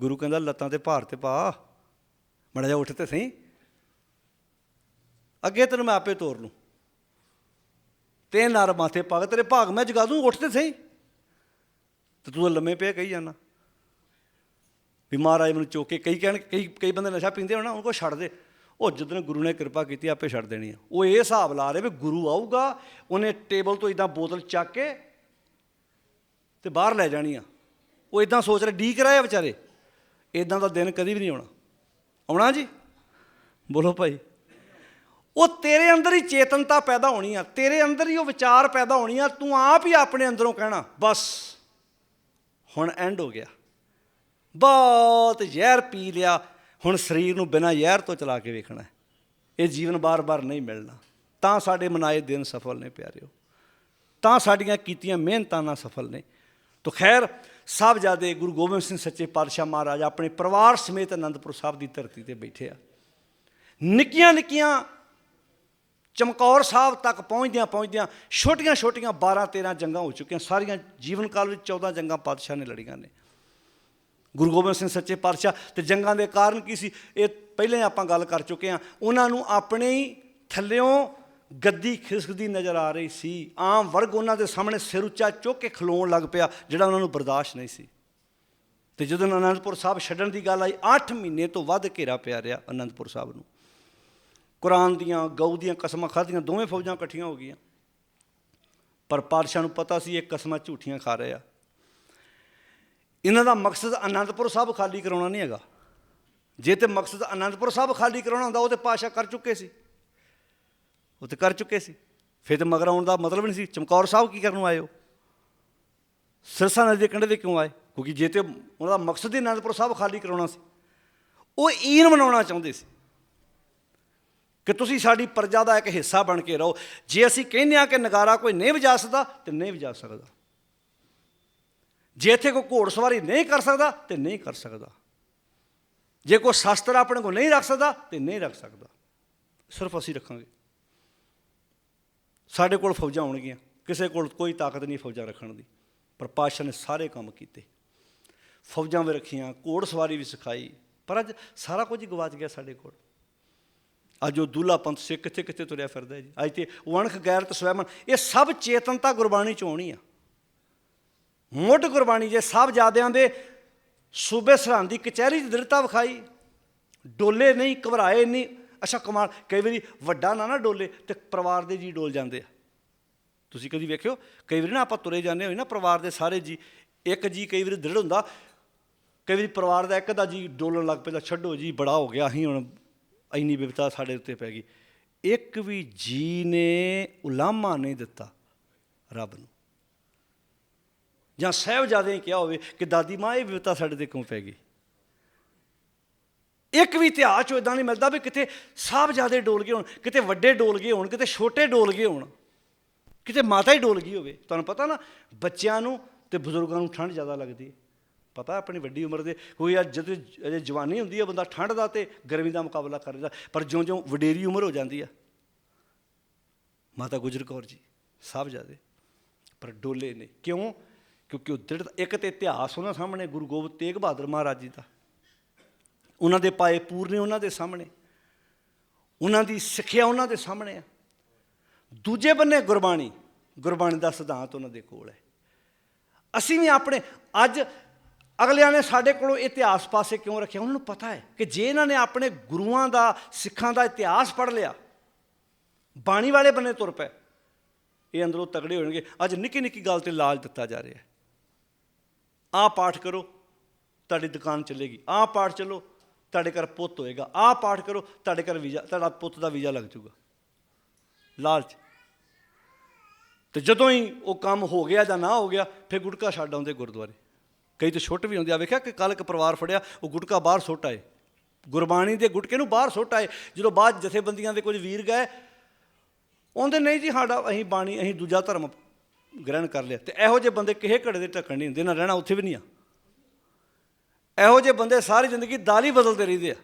ਗੁਰੂ ਕਹਿੰਦਾ, ਲੱਤਾਂ ਤੇ ਭਾਰ ਤੇ ਪਾ। ਮੜਾ ਜਾ ਉੱਠ ਤੇ ਸਹੀ। ਅੱਗੇ ਤੈਨੂੰ ਮੈਂ ਆਪੇ ਤੋਰ ਲੂੰ ਤੇ ਨਰ ਮਾਥੇ ਪਾ ਤੇਰੇ ਭਾਗ ਮੈਂ ਜਗਾ ਦੂੰ, ਉੱਠ ਤੇ ਸਹੀ। ਤੇ ਤੂੰ ਤਾਂ ਲੰਮੇ ਪਿਆ ਕਹੀ ਜਾਣਾ ਵੀ ਮਹਾਰਾਜ ਮੈਨੂੰ ਚੁੱਕ ਕੇ ਕਈ ਕਹਿਣ, ਕਈ ਕਈ ਬੰਦੇ ਨਸ਼ਾ ਪੀਂਦੇ ਹੋਣਾ ਉਹਨਾਂ ਕੋ ਛੱਡ ਦੇ। ਉਹ ਜਦੋਂ ਗੁਰੂ ਨੇ ਕਿਰਪਾ ਕੀਤੀ, ਆਪੇ ਛੱਡ ਦੇਣੀ ਆ। ਉਹ ਇਹ ਹਿਸਾਬ ਲਾ ਰਹੇ ਵੀ ਗੁਰੂ ਆਊਗਾ, ਉਹਨੇ ਟੇਬਲ ਤੋਂ ਇਦਾਂ ਬੋਤਲ ਚੱਕ ਕੇ ਤੇ ਬਾਹਰ ਲੈ ਜਾਣੀ ਆ। ਉਹ ਇਦਾਂ ਸੋਚ ਰਹੇ, ਡੀਕ ਰਹੇ ਆ ਵਿਚਾਰੇ। ਇਦਾਂ ਦਾ ਦਿਨ ਕਦੀ ਵੀ ਨਹੀਂ ਆਉਣਾ। ਆਉਣਾ ਜੀ? ਬੋਲੋ ਭਾਈ। ਉਹ ਤੇਰੇ ਅੰਦਰ ਹੀ ਚੇਤਨਤਾ ਪੈਦਾ ਹੋਣੀ ਆ। ਤੇਰੇ ਅੰਦਰ ਹੀ ਉਹ ਵਿਚਾਰ ਪੈਦਾ ਹੋਣੀ ਆ। ਤੂੰ ਆਪ ਹੀ ਆਪਣੇ ਅੰਦਰੋਂ ਕਹਿਣਾ, ਬਸ, ਹੁਣ ਐਂਡ ਹੋ ਗਿਆ। ਬਹੁਤ ਜ਼ਹਿਰ ਪੀ ਲਿਆ। ਹੁਣ ਸਰੀਰ ਨੂੰ ਬਿਨਾਂ ਜ਼ਹਿਰ ਤੋਂ ਚਲਾ ਕੇ ਵੇਖਣਾ ਇਹ ਜੀਵਨ ਬਾਰ-ਬਾਰ ਨਹੀਂ ਮਿਲਣਾ। ਤਾਂ ਸਾਡੇ ਮਨਾਏ ਦਿਨ ਸਫਲ ਨੇ ਪਿਆਰਿਓ। ਤਾਂ ਸਾਡੀਆਂ ਕੀਤੀਆਂ ਮਿਹਨਤਾਂ ਨਾਲ ਸਫਲ ਨੇ। ਤੋ ਖੈਰ, ਸਾਹਿਬਜ਼ਾਦੇ ਗੁਰੂ ਗੋਬਿੰਦ ਸਿੰਘ ਸੱਚੇ ਪਾਤਸ਼ਾਹ ਮਹਾਰਾਜ ਆਪਣੇ ਪਰਿਵਾਰ ਸਮੇਤ ਅਨੰਦਪੁਰ ਸਾਹਿਬ ਦੀ ਧਰਤੀ ਤੇ ਬੈਠੇ ਆ। ਨਿੱਕੀਆਂ ਨਿੱਕੀਆਂ ਚਮਕੌਰ ਸਾਹਿਬ ਤੱਕ ਪਹੁੰਚਦਿਆਂ ਪਹੁੰਚਦਿਆਂ ਛੋਟੀਆਂ ਛੋਟੀਆਂ 12 13 ਜੰਗਾਂ ਹੋ ਚੁੱਕੀਆਂ। ਸਾਰੀਆਂ ਜੀਵਨ ਕਾਲ ਵਿੱਚ 14 ਜੰਗਾਂ ਪਾਤਸ਼ਾਹ ਨੇ ਲੜੀਆਂ ਨੇ। ਗੁਰੂ ਗੋਬਿੰਦ ਸਿੰਘ ਸੱਚੇ ਪਾਤਸ਼ਾਹ ਤੇ ਜੰਗਾਂ ਦੇ ਕਾਰਨ ਕੀ ਸੀ? ਇਹ ਪਹਿਲੇ ਆਪਾਂ ਗੱਲ ਕਰ ਚੁੱਕੇ ਹਾਂ। ਉਹਨਾਂ ਨੂੰ ਆਪਣੇ ਹੀ ਥੱਲਿਓਂ ਗੱਦੀ ਖਿਸਕਦੀ ਨਜ਼ਰ ਆ ਰਹੀ ਸੀ। ਆਮ ਵਰਗ ਉਹਨਾਂ ਦੇ ਸਾਹਮਣੇ ਸਿਰ ਉੱਚਾ ਚੁੱਕ ਕੇ ਖਲੋਣ ਲੱਗ ਪਿਆ, ਜਿਹੜਾ ਉਹਨਾਂ ਨੂੰ ਬਰਦਾਸ਼ਤ ਨਹੀਂ ਸੀ। ਤੇ ਜਦੋਂ ਅਨੰਦਪੁਰ ਸਾਹਿਬ ਛੱਡਣ ਦੀ ਗੱਲ ਆਈ 8 ਮਹੀਨੇ ਤੋਂ ਵੱਧ ਘੇਰਾ ਪਿਆ ਰਿਹਾ ਅਨੰਦਪੁਰ ਸਾਹਿਬ ਨੂੰ। ਕੁਰਾਨ ਦੀਆਂ, ਗਊ ਦੀਆਂ ਕਸਮਾਂ ਖਾਧੀਆਂ, ਦੋਵੇਂ ਫੌਜਾਂ ਇਕੱਠੀਆਂ ਹੋ ਗਈਆਂ। ਪਰ ਪਾਤਸ਼ਾਹ ਨੂੰ ਪਤਾ ਸੀ ਇਹ ਕਸਮਾਂ ਝੂਠੀਆਂ ਖਾ ਰਹੇ ਆ। ਇਹਨਾਂ ਦਾ ਮਕਸਦ ਅਨੰਦਪੁਰ ਸਾਹਿਬ ਖਾਲੀ ਕਰਾਉਣਾ ਨਹੀਂ ਹੈਗਾ। ਜੇ ਤੇ ਮਕਸਦ ਅਨੰਦਪੁਰ ਸਾਹਿਬ ਖਾਲੀ ਕਰਾਉਣਾ ਹੁੰਦਾ, ਉਹ ਤੇ ਪਾਸ਼ਾ ਕਰ ਚੁੱਕੇ ਸੀ। ਉਹ ਤੇ ਕਰ ਚੁੱਕੇ ਸੀ। ਫਿਰ ਤੇ ਮਗਰ ਆਉਣ ਦਾ ਮਤਲਬ ਨਹੀਂ ਸੀ। ਚਮਕੌਰ ਸਾਹਿਬ ਕੀ ਕਰਨ ਨੂੰ ਆਏ ਹੋ? ਸਿਰਸਾ ਨਦੀ ਦੇ ਕੰਢੇ ਤੇ ਕਿਉਂ ਆਏ? ਕਿਉਂਕਿ ਜੇ ਤੇ ਉਹਨਾਂ ਦਾ ਮਕਸਦ ਹੀ ਅਨੰਦਪੁਰ ਸਾਹਿਬ ਖਾਲੀ ਕਰਾਉਣਾ ਸੀ। ਉਹ ਈਨ ਮਨਾਉਣਾ ਚਾਹੁੰਦੇ ਸੀ। ਕਿ ਤੁਸੀਂ ਸਾਡੀ ਪ੍ਰਜਾ ਦਾ ਇੱਕ ਹਿੱਸਾ ਬਣ ਕੇ ਰਹੋ। ਜੇ ਅਸੀਂ ਕਹਿੰਦੇ ਆ ਕਿ ਨਗਾਰਾ ਕੋਈ ਨਹੀਂ ਵਜਾ ਸਕਦਾ, ਤੇ ਨਹੀਂ ਵਜਾ ਸਕਦਾ। ਜੇ ਇੱਥੇ ਕੋਈ ਘੋੜ ਸਵਾਰੀ ਨਹੀਂ ਕਰ ਸਕਦਾ, ਤੇ ਨਹੀਂ ਕਰ ਸਕਦਾ। ਜੇ ਕੋਈ ਸ਼ਸਤਰ ਆਪਣੇ ਕੋਲ ਨਹੀਂ ਰੱਖ ਸਕਦਾ, ਤੇ ਨਹੀਂ ਰੱਖ ਸਕਦਾ। ਸਿਰਫ ਅਸੀਂ ਰੱਖਾਂਗੇ। ਸਾਡੇ ਕੋਲ ਫੌਜਾਂ ਹੋਣਗੀਆਂ ਕਿਸੇ ਕੋਲ ਕੋਈ ਤਾਕਤ ਨਹੀਂ ਫੌਜਾਂ ਰੱਖਣ ਦੀ। ਪਰ ਪਾਤਸ਼ਾਹ ਨੇ ਸਾਰੇ ਕੰਮ ਕੀਤੇ। ਫੌਜਾਂ ਵੀ ਰੱਖੀਆਂ, ਘੋੜ ਸਵਾਰੀ ਵੀ ਸਿਖਾਈ। ਪਰ ਅੱਜ ਸਾਰਾ ਕੁਝ ਹੀ ਗਵਾਚ ਗਿਆ ਸਾਡੇ ਕੋਲ। ਅੱਜ ਉਹ ਦੁੱਲਾ ਪੰਥ ਸਿੱਖ ਕਿੱਥੇ ਕਿੱਥੇ ਤੁਰਿਆ ਫਿਰਦਾ ਜੀ? ਅੱਜ ਤੇ ਵਣਖ, ਗੈਰਤ ਸਵੈਮਨ ਇਹ ਸਭ ਚੇਤਨਤਾ ਗੁਰਬਾਣੀ ਚ ਆਉਣੀ ਆ। ਮੁੱਢ ਗੁਰਬਾਣੀ ਜੇ ਸਾਹਿਬਜ਼ਾਦਿਆਂ ਦੇ ਸੂਬੇ ਸਰਹੰਦ ਦੀ ਕਚਹਿਰੀ 'ਚ ਦ੍ਰਿੜਤਾ ਵਿਖਾਈ। ਡੋਲੇ ਨਹੀਂ, ਘਬਰਾਏ ਨਹੀਂ। ਅੱਛਾ, ਕਮਾਲ, ਕਈ ਵਾਰੀ ਵੱਡਾ ਨਾ ਨਾ ਡੋਲੇ ਤੇ ਪਰਿਵਾਰ ਦੇ ਜੀ ਡੋਲ ਜਾਂਦੇ ਆ। ਤੁਸੀਂ ਕਦੀ ਵੇਖਿਓ? ਕਈ ਵਾਰੀ ਨਾ ਆਪਾਂ ਤੁਰੇ ਜਾਂਦੇ ਹੋਏ ਨਾ ਪਰਿਵਾਰ ਦੇ ਸਾਰੇ ਜੀ, ਇੱਕ ਜੀ ਕਈ ਵਾਰੀ ਦ੍ਰਿੜ ਹੁੰਦਾ। ਕਈ ਵਾਰੀ ਪਰਿਵਾਰ ਦਾ ਇੱਕ ਦਾ ਜੀ ਡੋਲਣ ਲੱਗ ਪੈਂਦਾ, ਛੱਡੋ ਜੀ, ਬੜਾ ਹੋ ਗਿਆ, ਅਸੀਂ ਹੁਣ ਇੰਨੀ ਬਿਪਤਾ ਸਾਡੇ ਉੱਤੇ ਪੈ ਗਈ। ਇੱਕ ਵੀ ਜੀ ਨੇ ਉਲਾਮਾ ਨਹੀਂ ਦਿੱਤਾ ਰੱਬ ਨੂੰ। ਜਾਂ ਸਾਹਿਬਜ਼ਾਦੇ ਨੇ ਕਿਹਾ ਹੋਵੇ ਕਿ ਦਾਦੀ ਮਾਂ, ਇਹ ਵਿਪਤਾ ਸਾਡੇ ਤੇ ਕਿਉਂ ਪੈ ਗਈ? ਇੱਕ ਵੀ ਇਤਿਹਾਸ ਚੋਂ ਇਦਾਂ ਨਹੀਂ ਮਿਲਦਾ ਵੀ ਕਿਤੇ ਸਾਹਿਬਜ਼ਾਦੇ ਡੋਲ ਗਏ ਹੋਣ, ਕਿਤੇ ਵੱਡੇ ਡੋਲ ਗਏ ਹੋਣ, ਕਿਤੇ ਛੋਟੇ ਡੋਲ ਗਏ ਹੋਣ, ਕਿਤੇ ਮਾਤਾ ਹੀ ਡੋਲ ਗਈ ਹੋਵੇ। ਤੁਹਾਨੂੰ ਪਤਾ ਨਾ, ਬੱਚਿਆਂ ਨੂੰ ਤੇ ਬਜ਼ੁਰਗਾਂ ਨੂੰ ਠੰਡ ਜ਼ਿਆਦਾ ਲੱਗਦੀ ਹੈ। ਪਤਾ ਆਪਣੀ ਵੱਡੀ ਉਮਰ ਦੇ, ਕੋਈ ਅੱਜ ਜਦੋਂ ਅਜੇ ਜਵਾਨੀ ਹੁੰਦੀ ਹੈ, ਬੰਦਾ ਠੰਡ ਦਾ ਤੇ ਗਰਮੀ ਦਾ ਮੁਕਾਬਲਾ ਕਰਦਾ ਪਰ ਜਿਉਂ-ਜਿਉਂ ਵਡੇਰੀ ਉਮਰ ਹੋ ਜਾਂਦੀ ਆ ਮਾਤਾ ਗੁਜਰ ਕੌਰ ਜੀ, ਸਾਹਿਬਜ਼ਾਦੇ, ਪਰ ਡੋਲੇ ਨੇ। ਕਿਉਂ? ਕਿਉਂਕਿ ਉਹ ਦ੍ਰਿੜ, ਇੱਕ ਤੇ ਇਤਿਹਾਸ ਉਹਨਾਂ ਸਾਹਮਣੇ, ਗੁਰੂ ਗੋਬਿੰਦ ਤੇਗ ਬਹਾਦਰ ਮਹਾਰਾਜ ਜੀ ਦਾ। ਉਹਨਾਂ ਦੇ ਪਾਏ ਪੂਰਨੇ ਉਹਨਾਂ ਦੇ ਸਾਹਮਣੇ। ਉਹਨਾਂ ਦੀ ਸਿੱਖਿਆ ਉਹਨਾਂ ਦੇ ਸਾਹਮਣੇ ਆ। ਦੂਜੇ ਬੰਨੇ ਗੁਰਬਾਣੀ ਗੁਰਬਾਣੀ ਦਾ ਸਿਧਾਂਤ ਉਹਨਾਂ ਦੇ ਕੋਲ ਹੈ। ਅਸੀਂ ਵੀ ਆਪਣੇ, ਅੱਜ ਅਗਲਿਆਂ ਨੇ ਸਾਡੇ ਕੋਲੋਂ ਇਤਿਹਾਸ ਪਾਸੇ ਕਿਉਂ ਰੱਖਿਆ? ਉਹਨਾਂ ਨੂੰ ਪਤਾ ਹੈ ਕਿ ਜੇ ਇਹਨਾਂ ਨੇ ਆਪਣੇ ਗੁਰੂਆਂ ਦਾ, ਸਿੱਖਾਂ ਦਾ ਇਤਿਹਾਸ ਪੜ੍ਹ ਲਿਆ, ਬਾਣੀ ਵਾਲੇ ਬੰਨੇ ਤੁਰ ਪਏ। ਇਹ ਅੰਦਰੋਂ ਤਗੜੇ ਹੋਣਗੇ। ਅੱਜ ਨਿੱਕੀ ਨਿੱਕੀ ਗੱਲ ਤੇ ਲਾਲ ਦਿੱਤਾ ਜਾ ਰਿਹਾ ਹੈ। ਆਹ ਪਾਠ ਕਰੋ, ਤੁਹਾਡੀ ਦੁਕਾਨ ਚੱਲੇਗੀ। ਆਹ ਪਾਠ ਚਲੋ, ਤੁਹਾਡੇ ਘਰ ਪੁੱਤ ਹੋਏਗਾ। ਆਹ ਪਾਠ ਕਰੋ, ਤੁਹਾਡੇ ਘਰ ਵੀਜ਼ਾ, ਤੁਹਾਡਾ ਪੁੱਤ ਦਾ ਵੀਜ਼ਾ ਲੱਗ ਜਾਊਗਾ। ਲਾਲਚ। ਤੇ ਜਦੋਂ ਹੀ ਉਹ ਕੰਮ ਹੋ ਗਿਆ ਜਾਂ ਨਾ ਹੋ ਗਿਆ, ਫਿਰ ਗੁਟਕਾ ਛੱਡ ਆਉਂਦੇ ਗੁਰਦੁਆਰੇ। ਕਈ ਤਾਂ ਛੁੱਟ ਵੀ ਹੁੰਦੇ ਆ। ਵੇਖਿਆ ਕਿ ਕੱਲ ਇੱਕ ਪਰਿਵਾਰ ਫੜਿਆ, ਉਹ ਗੁਟਕਾ ਬਾਹਰ ਸੁੱਟ ਆਏ। ਗੁਰਬਾਣੀ ਦੇ ਗੁਟਕੇ ਨੂੰ ਬਾਹਰ ਸੁੱਟ ਆਏ। ਜਦੋਂ ਬਾਅਦ ਜਥੇਬੰਦੀਆਂ ਦੇ ਕੁਝ ਵੀਰ ਗਏ, ਉਹਦੇ ਨਹੀਂ ਜੀ, ਸਾਡਾ ਅਸੀਂ ਬਾਣੀ, ਅਸੀਂ ਦੂਜਾ ਧਰਮ ਗ੍ਰਹਿਣ ਕਰ ਲਿਆ। ਤੇ ਇਹੋ ਜਿਹੇ ਬੰਦੇ ਕਿਸੇ ਘੜੇ ਦੇ ਢੱਕਣ ਨਹੀਂ ਹੁੰਦੇ, ਨਾ ਰਹਿਣਾ ਉੱਥੇ ਵੀ ਨਹੀਂ ਆ। ਇਹੋ ਜਿਹੇ ਬੰਦੇ ਸਾਰੀ ਜ਼ਿੰਦਗੀ ਦਾਲ ਹੀ ਬਦਲਦੇ ਰਹਿੰਦੇ ਆ।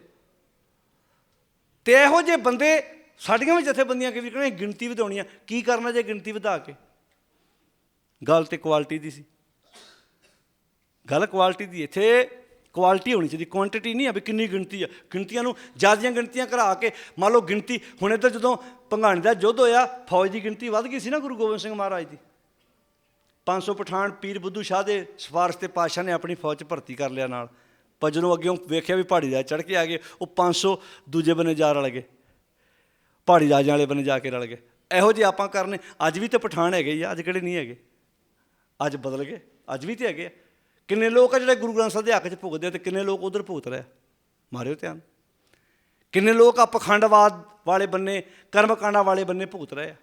ਤੇ ਇਹੋ ਜਿਹੇ ਬੰਦੇ ਸਾਡੀਆਂ ਵੀ ਜਥੇਬੰਦੀਆਂ ਕਿ ਵੀ ਕਹਿੰਦੇ ਗਿਣਤੀ ਵਧਾਉਣੀ ਆ। ਕੀ ਕਰਨਾ ਜੇ ਗਿਣਤੀ ਵਧਾ ਕੇ? ਗੱਲ ਤੇ ਕੁਆਲਿਟੀ ਦੀ ਸੀ। ਗੱਲ ਕੁਆਲਿਟੀ ਦੀ, ਇੱਥੇ ਕੁਆਲਿਟੀ ਹੋਣੀ ਚਾਹੀਦੀ। ਕੁਆਂਟੀਟੀ ਨਹੀਂ ਆ ਵੀ ਕਿੰਨੀ ਗਿਣਤੀ ਆ। ਗਿਣਤੀਆਂ ਨੂੰ ਜਿਆਦੀਆਂ ਗਿਣਤੀਆਂ ਕਰਾ ਕੇ, ਮੰਨ ਲਓ ਗਿਣਤੀ ਹੁਣ ਇੱਧਰ ਜਦੋਂ ਭੰਗਾਣੀ ਦਾ ਯੁੱਧ ਹੋਇਆ, ਫੌਜ ਦੀ ਗਿਣਤੀ ਵੱਧ ਗਈ ਸੀ ਨਾ ਗੁਰੂ ਗੋਬਿੰਦ ਸਿੰਘ ਮਹਾਰਾਜ ਦੀ। 500 ਪਠਾਨ ਪੀਰ ਬੁੱਧੂ ਸ਼ਾਹ ਦੇ ਸਿਫਾਰਿਸ਼ ਤੇ ਪਾਸ਼ਾ ਨੇ ਆਪਣੀ ਫੌਜ 'ਚ ਭਰਤੀ ਕਰ ਲਿਆ ਨਾਲ। ਪਰ ਜਦੋਂ ਅੱਗੇ ਵੇਖਿਆ ਵੀ ਪਹਾੜੀ ਰਾਜ ਚੜ ਕੇ ਆ ਗਏ, ਉਹ 500 ਦੂਜੇ ਬੰਨੇ ਜਾ ਰਲ ਗਏ। ਪਹਾੜੀ ਰਾਜਾਂ ਵਾਲੇ ਬੰਨੇ ਜਾ ਕੇ ਰਲ ਗਏ। ਇਹੋ ਜਿਹੇ ਆਪਾਂ ਕਰਨੇ, ਅੱਜ ਵੀ ਤੇ ਪਠਾਨ ਹੈਗੇ ਹੀ ਆ, ਅੱਜ ਕਿਹੜੇ ਨਹੀਂ ਹੈਗੇ? ਅੱਜ ਬਦਲ ਗਏ, ਅੱਜ ਵੀ ਤੇ ਹੈਗੇ ਆ। ਕਿੰਨੇ ਲੋਕ ਆ ਜਿਹੜੇ ਗੁਰੂ ਗ੍ਰੰਥ ਸਾਹਿਬ ਦੇ ਹੱਕ 'ਚ ਭੁਗਤਦੇ ਆ ਤੇ ਕਿੰਨੇ ਲੋਕ ਉਧਰ ਭੁਗਤ ਰਹੇ ਆ? ਮਾਰਿਓ ਧਿਆਨ। ਕਿੰਨੇ ਲੋਕ ਆ ਪਖੰਡਵਾਦ ਵਾਲੇ ਬੰਨੇ, ਕਰਮਕਾਂਡਾ ਵਾਲੇ ਬੰਨੇ ਭੁਗਤ ਰਹੇ ਆ?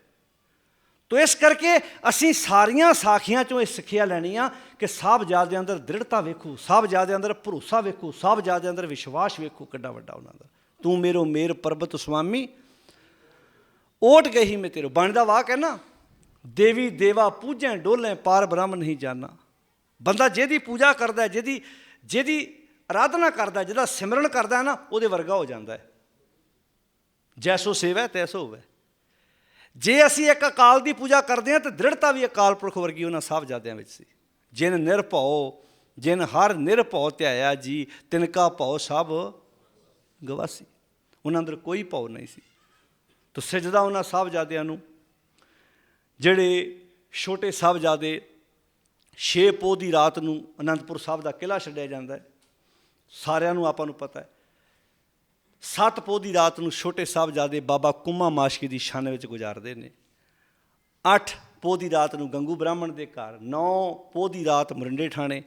ਤੋ ਇਸ ਕਰਕੇ ਅਸੀਂ ਸਾਰੀਆਂ ਸਾਖੀਆਂ ਚੋਂ ਇਹ ਸਿੱਖਿਆ ਲੈਣੀ ਆ ਕਿ ਸਾਹਿਬਜ਼ਾਦੇ ਦੇ ਅੰਦਰ ਦ੍ਰਿੜਤਾ ਵੇਖੋ ਸਾਹਿਬਜ਼ਾਦੇ ਦੇ ਅੰਦਰ ਭਰੋਸਾ ਵੇਖੋ ਸਾਹਿਬਜ਼ਾਦੇ ਦੇ ਅੰਦਰ ਵਿਸ਼ਵਾਸ ਵੇਖੋ ਕਿੱਡਾ ਵੱਡਾ ਉਹਨਾਂ ਦਾ। ਤੂੰ ਮੇਰੋ ਮੇਰ ਪਰਬਤ ਸੁਆਮੀ, ਓਟ ਗਈ ਮੈਂ ਤੇਰੋ। ਬਣ ਦਾ ਵਾਕ ਹੈ ਨਾ, ਦੇਵੀ ਦੇਵਾ ਪੂਜੈ ਡੋਲੇ ਪਾਰ ਬ੍ਰਹਮ ਨਹੀਂ ਜਾਣਾ ਬੰਦਾ ਜਿਹਦੀ ਪੂਜਾ ਕਰਦਾ ਜਿਹਦੀ ਜਿਹਦੀ ਆਰਾਧਨਾ ਕਰਦਾ ਜਿਹਦਾ ਸਿਮਰਨ ਕਰਦਾ ਹੈ ਨਾ, ਉਹਦੇ ਵਰਗਾ ਹੋ ਜਾਂਦਾ ਹੈ। ਜੈਸੋ ਸੇਵਾ ਤੈਸੋ ਹੋਵੇ। ਜੇ ਅਸੀਂ ਇੱਕ ਅਕਾਲ ਦੀ ਪੂਜਾ ਕਰਦੇ ਹਾਂ ਤਾਂ ਦ੍ਰਿੜਤਾ ਵੀ ਅਕਾਲ ਪੁਰਖ ਵਰਗੀ ਉਹਨਾਂ ਸਾਹਿਬਜ਼ਾਦਿਆਂ ਵਿੱਚ ਸੀ। ਜਿਨ ਨਿਰਭਉ ਜਿਨ ਹਰ ਨਿਰਭਉ ਧਿਆਇਆ ਜੀ, ਤਿਨਕਾ ਭਉ ਸਭ ਗਵਾਸੀ। ਉਹਨਾਂ ਅੰਦਰ ਕੋਈ ਭਉ ਨਹੀਂ ਸੀ। ਤੋ ਸਜਦਾ ਉਹਨਾਂ ਸਾਹਿਬਜ਼ਾਦਿਆਂ ਨੂੰ, ਜਿਹੜੇ ਛੋਟੇ ਸਾਹਿਬਜ਼ਾਦੇ ਛੇ ਪੋ ਦੀ ਰਾਤ ਨੂੰ ਅਨੰਦਪੁਰ ਸਾਹਿਬ ਦਾ ਕਿਲਾ ਛੱਡਿਆ ਜਾਂਦਾ ਹੈ। ਸਾਰਿਆਂ ਨੂੰ ਆਪਾਂ ਨੂੰ ਪਤਾ ਹੈ। ਸੱਤ ਪੋਹ ਦੀ ਰਾਤ ਨੂੰ ਛੋਟੇ ਸਾਹਿਬਜ਼ਾਦੇ ਬਾਬਾ ਕੁੰਮਾ ਮਾਸ਼ਕੀ ਦੀ ਸ਼ਾਨ ਵਿੱਚ ਗੁਜ਼ਾਰਦੇ ਨੇ। ਅੱਠ ਪੋਹ ਦੀ ਰਾਤ ਨੂੰ ਗੰਗੂ ਬ੍ਰਾਹਮਣ ਦੇ ਘਰ, ਨੌ ਪੋਹ ਦੀ ਰਾਤ ਮਰਿੰਡੇ ਠਾਣੇ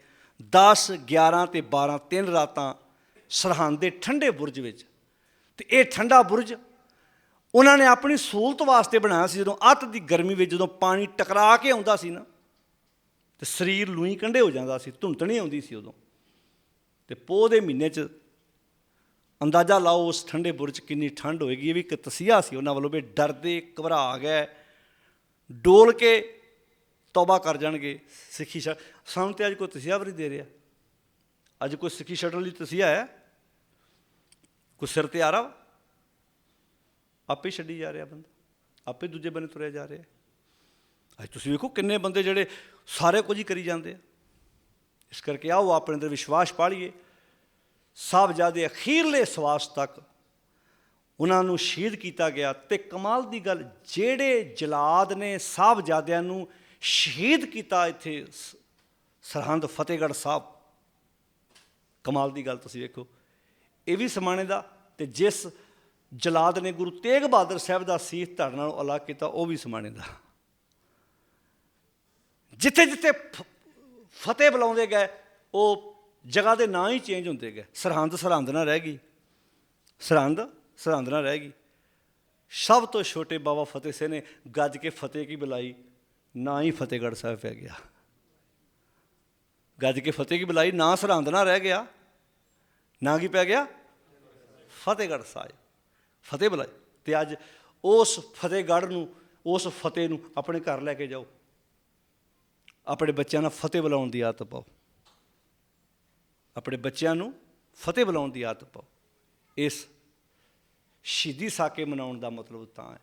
10 11 ਤੇ 12 ਤਿੰਨ ਰਾਤਾਂ ਸਰਹੰਦ ਦੇ ਠੰਡੇ ਬੁਰਜ ਵਿੱਚ। ਤੇ ਇਹ ਠੰਡਾ ਬੁਰਜ ਉਹਨਾਂ ਨੇ ਆਪਣੀ ਸਹੂਲਤ ਵਾਸਤੇ ਬਣਾਇਆ ਸੀ ਜਦੋਂ ਅੱਤ ਦੀ ਗਰਮੀ ਵਿੱਚ ਜਦੋਂ ਪਾਣੀ ਟਕਰਾ ਕੇ ਆਉਂਦਾ ਸੀ ਨਾ, ਤੇ ਸਰੀਰ ਲੂਈ ਕੰਢੇ ਹੋ ਜਾਂਦਾ ਸੀ ਧੁੰਤਣੀ ਆਉਂਦੀ ਸੀ ਉਦੋਂ। ਤੇ ਪੋਹ ਦੇ ਮਹੀਨੇ 'ਚ ਅੰਦਾਜ਼ਾ ਲਾਓ ਉਸ ਠੰਡੇ ਬੁਰਜ 'ਚ ਕਿੰਨੀ ਠੰਡ ਹੋਏਗੀ। ਇਹ ਵੀ ਇੱਕ ਤਸੀਹਾ ਸੀ ਉਹਨਾਂ ਵੱਲੋਂ ਵੀ ਡਰਦੇ, ਘਬਰਾ ਗਏ, ਡੋਲ ਕੇ ਤੌਬਾ ਕਰ ਜਾਣਗੇ ਸਿੱਖੀ ਛੱਡ ਸਾਨੂੰ ਤੇ ਅੱਜ ਕੋਈ ਤਸੀਹਾ ਵੀ ਨਹੀਂ ਦੇ ਰਿਹਾ। ਅੱਜ ਕੋਈ ਸਿੱਖੀ ਛੱਡਣ ਲਈ ਤਸੀਹਾ ਹੈ? ਕੋਈ ਸਿਰ ਤੇ ਆ ਰਹਾ ਵਾ? ਆਪੇ ਛੱਡੀ ਜਾ ਰਿਹਾ ਬੰਦਾ। ਆਪੇ ਦੂਜੇ ਬੰਨੇ ਤੁਰਿਆ ਜਾ ਰਿਹਾ। ਅੱਜ ਤੁਸੀਂ ਵੇਖੋ ਕਿੰਨੇ ਬੰਦੇ ਜਿਹੜੇ ਸਾਰੇ ਕੁਝ ਹੀ ਕਰੀ ਜਾਂਦੇ ਆ। ਇਸ ਕਰਕੇ ਆਓ ਆਪਣੇ ਅੰਦਰ ਵਿਸ਼ਵਾਸ ਪਾਲੀਏ। ਸਾਹਿਬਜ਼ਾਦੇ ਅਖੀਰਲੇ ਸਵਾਸ ਤੱਕ ਉਹਨਾਂ ਨੂੰ ਸ਼ਹੀਦ ਕੀਤਾ ਗਿਆ ਤੇ ਕਮਾਲ ਦੀ ਗੱਲ, ਜਿਹੜੇ ਜਲਾਦ ਨੇ ਸਾਹਿਬਜ਼ਾਦਿਆਂ ਨੂੰ ਸ਼ਹੀਦ ਕੀਤਾ ਇੱਥੇ ਸ- ਸਰਹੰਦ ਫਤਿਹਗੜ੍ਹ ਸਾਹਿਬ। ਕਮਾਲ ਦੀ ਗੱਲ ਤੁਸੀਂ ਵੇਖੋ। ਇਹ ਵੀ ਸਮਾਣੇ ਦਾ ਤੇ ਜਿਸ ਜਲਾਦ ਨੇ ਗੁਰੂ ਤੇਗ ਬਹਾਦਰ ਸਾਹਿਬ ਦਾ ਸੀਸ ਧੜ ਨਾਲ ਅਲੱਗ ਕੀਤਾ, ਉਹ ਵੀ ਸਮਾਣੇ ਦਾ। ਜਿੱਥੇ ਜਿੱਥੇ ਫਤਿਹ ਬੁਲਾਉਂਦੇ ਗਏ, ਉਹ ਜਗ੍ਹਾ ਦੇ ਨਾਂ ਹੀ ਚੇਂਜ ਹੁੰਦੇ ਗਏ। ਸਰਹੰਦ ਸਰਹੰਦ ਨਾ ਰਹਿ ਗਈ। ਸਰਹੰਦ ਸਰਹੰਦ ਨਾ ਰਹਿ ਗਈ। ਸਭ ਤੋਂ ਛੋਟੇ ਬਾਬਾ ਫਤਿਹ ਸਿੰਘ ਨੇ ਗੱਜ ਕੇ ਫਤਿਹ ਕੀ ਬੁਲਾਈ? ਨਾ ਹੀ ਫਤਿਹਗੜ੍ਹ ਸਾਹਿਬ ਪੈ ਗਿਆ। ਗੱਜ ਕੇ ਫਤਿਹ ਕੀ ਬੁਲਾਈ? ਨਾ ਸਰਹੰਦ ਨਾ ਰਹਿ ਗਿਆ। ਨਾ ਕੀ ਪੈ ਗਿਆ? ਫਤਿਹਗੜ੍ਹ ਸਾਹਿਬ। ਫਤਿਹ ਬੁਲਾਈ। ਤੇ ਅੱਜ ਉਸ ਫਤਿਹਗੜ੍ਹ ਨੂੰ, ਉਸ ਫਤਿਹ ਨੂੰ ਆਪਣੇ ਘਰ ਲੈ ਕੇ ਜਾਓ। ਆਪਣੇ ਬੱਚਿਆਂ ਨਾਲ ਫਤਿਹ ਬੁਲਾਉਣ ਦੀ ਆਦਤ ਪਾਓ। ਆਪਣੇ ਬੱਚਿਆਂ ਨੂੰ ਫਤਿਹ ਬੁਲਾਉਣ ਦੀ ਆਦਤ ਪਾਓ। ਇਸ ਸ਼ਹੀਦੀ ਸਾਕੇ ਮਨਾਉਣ ਦਾ ਮਤਲਬ ਤਾਂ ਹੈ।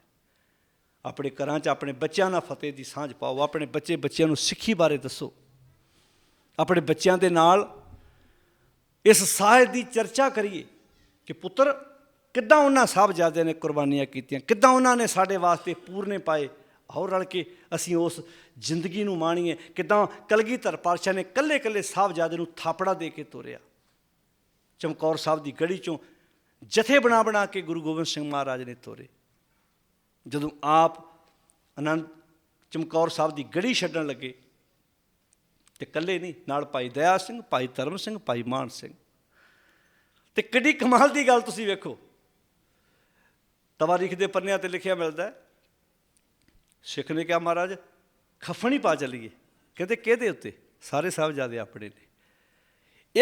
ਆਪਣੇ ਘਰਾਂ 'ਚ ਆਪਣੇ ਬੱਚਿਆਂ ਨਾਲ ਫਤਿਹ ਦੀ ਸਾਂਝ ਪਾਓ। ਆਪਣੇ ਬੱਚੇ ਬੱਚਿਆਂ ਨੂੰ ਸਿੱਖੀ ਬਾਰੇ ਦੱਸੋ। ਆਪਣੇ ਬੱਚਿਆਂ ਦੇ ਨਾਲ ਇਸ ਸਾਹਿਬ ਦੀ ਚਰਚਾ ਕਰੀਏ ਕਿ ਪੁੱਤਰ ਕਿੱਦਾਂ ਉਹਨਾਂ ਸਾਹਿਬਜ਼ਾਦਿਆਂ ਨੇ ਕੁਰਬਾਨੀਆਂ ਕੀਤੀਆਂ, ਕਿੱਦਾਂ ਉਹਨਾਂ ਨੇ ਸਾਡੇ ਵਾਸਤੇ ਪੂਰਨੇ ਪਾਏ। ਆਓ ਰਲ ਕੇ ਅਸੀਂ ਉਸ ਜ਼ਿੰਦਗੀ ਨੂੰ ਮਾਣੀਏ। ਕਿਦਾਂ ਕਲਗੀਧਰ ਪਾਤਸ਼ਾਹ ਨੇ ਕੱਲੇ ਕੱਲੇ ਸਾਹਿਬਜ਼ਾਦੇ ਨੂੰ ਥਾਪੜਾ ਦੇ ਕੇ ਤੋਰਿਆ। ਚਮਕੌਰ ਸਾਹਿਬ ਦੀ ਗੜੀ ਚੋਂ ਜਥੇ ਬਣਾ ਬਣਾ ਕੇ ਗੁਰੂ ਗੋਬਿੰਦ ਸਿੰਘ ਮਹਾਰਾਜ ਨੇ ਤੋਰੇ। ਜਦੋਂ ਆਪ ਆਨੰਦ ਚਮਕੌਰ ਸਾਹਿਬ ਦੀ ਗੜੀ ਛੱਡਣ ਲੱਗੇ, ਤੇ ਇਕੱਲੇ ਨਹੀਂ, ਨਾਲ ਭਾਈ ਦਇਆ ਸਿੰਘ, ਭਾਈ ਧਰਮ ਸਿੰਘ, ਭਾਈ ਮਾਨ ਸਿੰਘ। ਤੇ ਕਿੱਡੀ ਕਮਾਲ ਦੀ ਗੱਲ ਤੁਸੀਂ ਵੇਖੋ। ਤਵਾਰੀਖ ਦੇ ਪੰਨਿਆਂ ਤੇ ਲਿਖਿਆ ਮਿਲਦਾ ਹੈ ਸਿੱਖ ਨੇ ਕਿਹਾ, ਮਹਾਰਾਜ, ਖਫਣੀ ਪਾ ਚੱਲੀਏ। ਕਹਿੰਦੇ, ਕਿਹਦੇ ਉੱਤੇ? ਸਾਰੇ ਸਾਹਿਬਜ਼ਾਦੇ ਆਪਣੇ ਨੇ।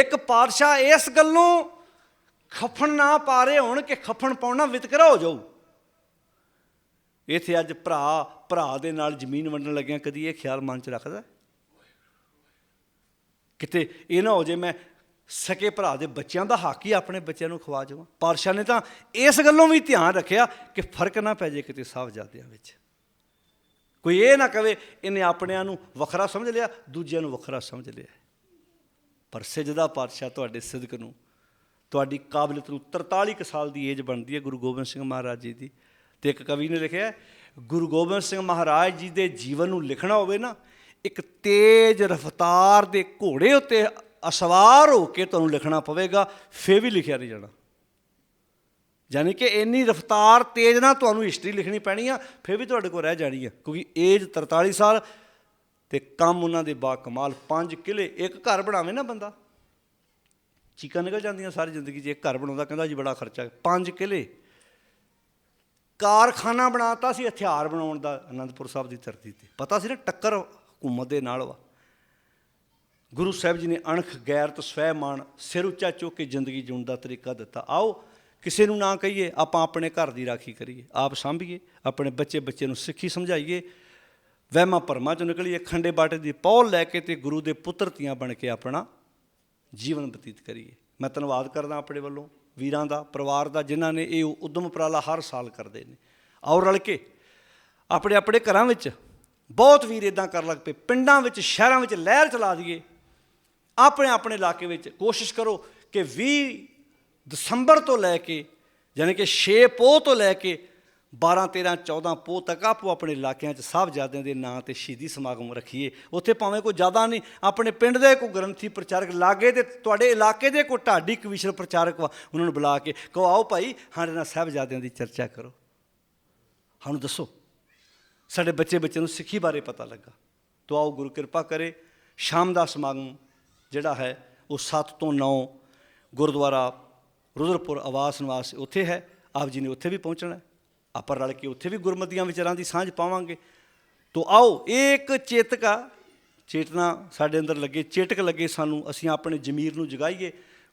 ਇੱਕ ਪਾਤਸ਼ਾਹ ਇਸ ਗੱਲੋਂ ਖਫਣ ਨਾ ਪਾ ਰਹੇ ਹੋਣ ਕਿ ਖਫਣ ਪਾਉਣਾ ਵਿਤਕਰਾ ਹੋ ਜਾਊ। ਇਥੇ ਅੱਜ ਭਰਾ ਭਰਾ ਦੇ ਨਾਲ ਜ਼ਮੀਨ ਵੰਡਣ ਲੱਗਿਆ, ਕਦੀ ਇਹ ਖਿਆਲ ਮਨ ਚ ਰੱਖਦਾ? ਕਿਤੇ ਇਹ ਨਾ ਹੋ ਜੇ ਮੈਂ ਸਕੇ ਭਰਾ ਦੇ ਬੱਚਿਆਂ ਦਾ ਹੱਕ ਹੀ ਆਪਣੇ ਬੱਚਿਆਂ ਨੂੰ ਖਵਾ ਜਾਵਾਂ। ਪਾਤਸ਼ਾਹ ਨੇ ਤਾਂ ਇਸ ਗੱਲੋਂ ਵੀ ਧਿਆਨ ਰੱਖਿਆ ਕਿ ਫ਼ਰਕ ਨਾ ਪੈ ਜੇ ਕਿਤੇ ਸਾਹਿਬਜ਼ਾਦਿਆਂ ਵਿੱਚ। ਕੋਈ ਇਹ ਨਾ ਕਵੇ, ਇਹਨੇ ਆਪਣਿਆਂ ਨੂੰ ਵੱਖਰਾ ਸਮਝ ਲਿਆ, ਦੂਜਿਆਂ ਨੂੰ ਵੱਖਰਾ ਸਮਝ ਲਿਆ। ਪਰ ਸਜਦਾ ਪਾਤਸ਼ਾਹ ਤੁਹਾਡੇ ਸਿਦਕ ਨੂੰ, ਤੁਹਾਡੀ ਕਾਬਲੀਅਤ ਨੂੰ 43 ਕੁ ਸਾਲ ਦੀ ਏਜ ਬਣਦੀ ਹੈ ਗੁਰੂ ਗੋਬਿੰਦ ਸਿੰਘ ਮਹਾਰਾਜ ਜੀ ਦੀ। ਤੇ ਇੱਕ ਕਵੀ ਨੇ ਲਿਖਿਆ ਗੁਰੂ ਗੋਬਿੰਦ ਸਿੰਘ ਮਹਾਰਾਜ ਜੀ ਦੇ ਜੀਵਨ ਨੂੰ ਲਿਖਣਾ ਹੋਵੇ ਨਾ, ਇੱਕ ਤੇਜ਼ ਰਫ਼ਤਾਰ ਦੇ ਘੋੜੇ ਉੱਤੇ ਅਸਵਾਰ ਹੋ ਕੇ ਤੁਹਾਨੂੰ ਲਿਖਣਾ ਪਵੇਗਾ, ਫੇਰ ਵੀ ਲਿਖਿਆ ਨਹੀਂ ਜਾਣਾ। ਯਾਨੀ ਕਿ ਇੰਨੀ ਰਫ਼ਤਾਰ ਤੇਜ਼ ਨਾਲ ਤੁਹਾਨੂੰ ਹਿਸਟਰੀ ਲਿਖਣੀ ਪੈਣੀ ਆ, ਫਿਰ ਵੀ ਤੁਹਾਡੇ ਕੋਲ ਰਹਿ ਜਾਣੀ ਆ, ਕਿਉਂਕਿ ਏਜ 43 ਸਾਲ ਤੇ ਕੰਮ ਉਹਨਾਂ ਦੇ ਬਾ ਕਮਾਲ, ਪੰਜ ਕਿਲੇ, ਇੱਕ ਘਰ ਬਣਾਵੇ ਨਾ ਬੰਦਾ। ਚੀਕਾਂ ਨਿਕਲ ਜਾਂਦੀਆਂ ਸਾਰੀ ਜ਼ਿੰਦਗੀ 'ਚ, ਇੱਕ ਘਰ ਬਣਾਉਂਦਾ, ਕਹਿੰਦਾ ਜੀ ਬੜਾ ਖਰਚਾ, ਪੰਜ ਕਿਲੇ। ਕਾਰਖਾਨਾ ਬਣਾਤਾ ਸੀ ਹਥਿਆਰ ਬਣਾਉਣ ਦਾ ਅਨੰਦਪੁਰ ਸਾਹਿਬ ਦੀ ਧਰਤੀ ਤੇ। ਪਤਾ ਸੀ ਨਾ ਟੱਕਰ ਹਕੂਮਤ ਦੇ ਨਾਲ ਵਾ। ਗੁਰੂ ਸਾਹਿਬ ਜੀ ਨੇ ਅਣਖ, ਗੈਰਤ, ਸਵੈਮਾਨ, ਸਿਰ ਉੱਚਾ ਚੁੱਕ ਕੇ ਜ਼ਿੰਦਗੀ ਜਿਉਣ ਦਾ ਤਰੀਕਾ ਦਿੱਤਾ। ਆਓ ਕਿਸੇ ਨੂੰ ਨਾ ਕਹੀਏ, ਆਪਾਂ ਆਪਣੇ ਘਰ ਦੀ ਰਾਖੀ ਕਰੀਏ, ਆਪ ਸੰਭੀਏ, ਆਪਣੇ ਬੱਚੇ ਬੱਚੇ ਨੂੰ ਸਿੱਖੀ ਸਮਝਾਈਏ। ਵਹਿਮਾਂ ਭਰਮਾਂ ਚੋਂ ਨਿਕਲੀਏ, ਖੰਡੇ ਬਾਟੇ ਦੀ ਪੌਲ ਲੈ ਕੇ ਤੇ ਗੁਰੂ ਦੇ ਪੁੱਤਰ ਧੀਆਂ ਬਣ ਕੇ ਆਪਣਾ ਜੀਵਨ ਬਤੀਤ ਕਰੀਏ। ਮੈਂ ਧੰਨਵਾਦ ਕਰਦਾ ਆਪਣੇ ਵੱਲੋਂ, ਵੀਰਾਂ ਦਾ, ਪਰਿਵਾਰ ਦਾ, ਜਿਨ੍ਹਾਂ ਨੇ ਇਹ ਉਦਮ ਉਪਰਾਲਾ ਹਰ ਸਾਲ ਕਰਦੇ ਨੇ। ਆਓ ਰਲ ਕੇ ਆਪਣੇ ਆਪਣੇ ਘਰਾਂ ਵਿੱਚ ਬਹੁਤ ਵੀਰ ਇਦਾਂ ਕਰਨ ਲੱਗ ਪਏ। ਪਿੰਡਾਂ ਵਿੱਚ, ਸ਼ਹਿਰਾਂ ਵਿੱਚ ਲਹਿਰ ਚਲਾ ਦਈਏ। ਆਪਣੇ ਆਪਣੇ ਇਲਾਕੇ ਵਿੱਚ ਕੋਸ਼ਿਸ਼ ਕਰੋ ਕਿ 20 ਦਸੰਬਰ ਤੋਂ ਲੈ ਕੇ ਯਾਨੀ ਕਿ 6 ਪੋਹ ਤੋਂ ਲੈ ਕੇ 12 13 14 ਪੋਹ ਤੱਕ ਆਪੋ ਆਪਣੇ ਇਲਾਕਿਆਂ 'ਚ ਸਾਹਿਬਜ਼ਾਦਿਆਂ ਦੇ ਨਾਂ ਤੇ ਸ਼ਹੀਦੀ ਸਮਾਗਮ ਰੱਖੀਏ। ਉੱਥੇ ਭਾਵੇਂ ਕੋਈ ਜ਼ਿਆਦਾ ਨਹੀਂ, ਆਪਣੇ ਪਿੰਡ ਦੇ ਕੋਈ ਗ੍ਰੰਥੀ ਪ੍ਰਚਾਰਕ, ਲਾਗੇ ਤੇ ਤੁਹਾਡੇ ਇਲਾਕੇ ਦੇ ਕੋਈ ਢਾਡੀ ਕਵੀਸ਼ਰ ਪ੍ਰਚਾਰਕ ਵਾ, ਉਹਨਾਂ ਨੂੰ ਬੁਲਾ ਕੇ ਕਹੋ, ਆਓ ਭਾਈ ਸਾਡੇ ਨਾਲ ਸਾਹਿਬਜ਼ਾਦਿਆਂ ਦੀ ਚਰਚਾ ਕਰੋ। ਸਾਨੂੰ ਦੱਸੋ, ਸਾਡੇ ਬੱਚੇ ਬੱਚੇ ਨੂੰ ਸਿੱਖੀ ਬਾਰੇ ਪਤਾ ਲੱਗਾ। ਤੋ ਆਓ ਗੁਰੂ ਕਿਰਪਾ ਕਰੇ, ਸ਼ਾਮ ਦਾ ਸਮਾਗਮ ਜਿਹੜਾ ਹੈ, ਉਹ 7 ਤੋਂ 9 ਗੁਰਦੁਆਰਾ ਰੁਦਰਪੁਰ ਆਵਾਸ ਨਿਵਾਸ ਉੱਥੇ ਹੈ, ਆਪ ਜੀ ਨੇ ਉੱਥੇ ਵੀ ਪਹੁੰਚਣਾ ਆਪਾਂ ਰਲ ਕੇ ਉੱਥੇ ਵੀ ਗੁਰਮਤੀਆਂ ਵਿਚਾਰਾਂ ਦੀ ਸਾਂਝ ਪਾਵਾਂਗੇ। ਤੋ ਆਓ ਇਹ ਇੱਕ ਚੇਤਕਾ, ਚੇਤਨਾ ਸਾਡੇ ਅੰਦਰ ਲੱਗੇ, ਚੇਤਕ ਲੱਗੇ ਸਾਨੂੰ, ਅਸੀਂ ਆਪਣੇ ਜ਼ਮੀਰ ਨੂੰ ਜਗਾਈਏ,